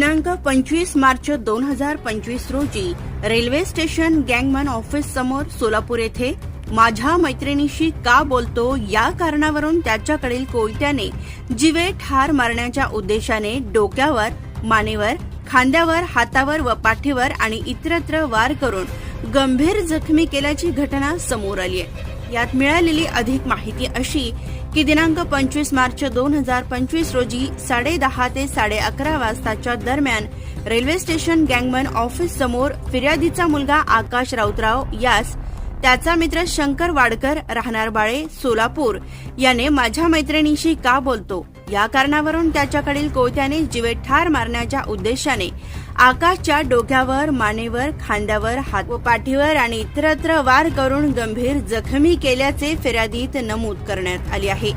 दिनांक पंचवीस मार्च दोन हजार पंचवीस रोजी रेल्वे स्टेशन गँगमन ऑफिस समोर सोलापूर येथे माझ्या मैत्रिणीशी का बोलतो या कारणावरून त्याच्याकडील कोयत्याने जिवे ठार मारण्याच्या उद्देशाने डोक्यावर मानेवर खांद्यावर हातावर व पाठीवर आणि इतरत्र वार करून गंभीर जखमी केल्याची घटना समोर आली आहे यात मिळालेली अधिक माहिती अशी की दिनांक पंचवीस मार्च दोन हजार पंचवीस रोजी साडे दहा ते साडे अकरा वाजताच्या दरम्यान रेल्वे स्टेशन गँगमन ऑफिस समोर फिर्यादीचा मुलगा आकाश राऊतराव यास त्याचा मित्र शंकर वाडकर राहणार बाळे सोलापूर याने माझ्या मैत्रिणीशी का बोलतो? या कारणावरून त्याच्याकडील कोयत्याने जीवे ठार मारण्याच्या उद्देशाने आकाशच्या डोक्यावर मानेवर खांद्यावर हात व पाठीवर आणि इतरत्र वार करून गंभीर जखमी केल्याचे फिर्यादीत नमूद करण्यात आले आहे.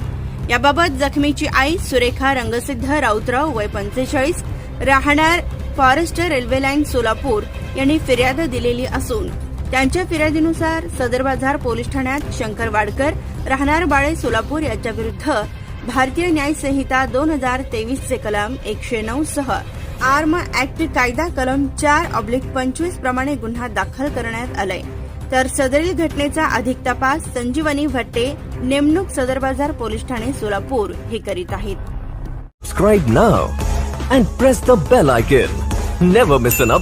याबाबत जखमीची आई सुरेखा रंगसिद्ध राऊतराव वय पंचेचाळीस राहणार फॉरेस्ट रेल्वे लाईन सोलापूर यांनी फिर्याद दिलेली असून त्यांच्या फिर्यादीनुसार सदर बाजार पोलीस ठाण्यात शंकर वाडकर राहणार बाळे सोलापूर याच्या विरुद्ध भारतीय न्यायसंहिता दोन हजार तेवीसचे कलम एकशे नऊ सह आर्म ऍक्ट कायदा कलम चार ऑब्लिक पंचवीस प्रमाणे गुन्हा दाखल करण्यात आलाय तर सदरील घटनेचा अधिक तपास संजीवनी भट्टे नेमणूक सदर बाजार पोलीस ठाणे सोलापूर हे करीत आहेत Subscribe now and press the bell icon. Never miss an update.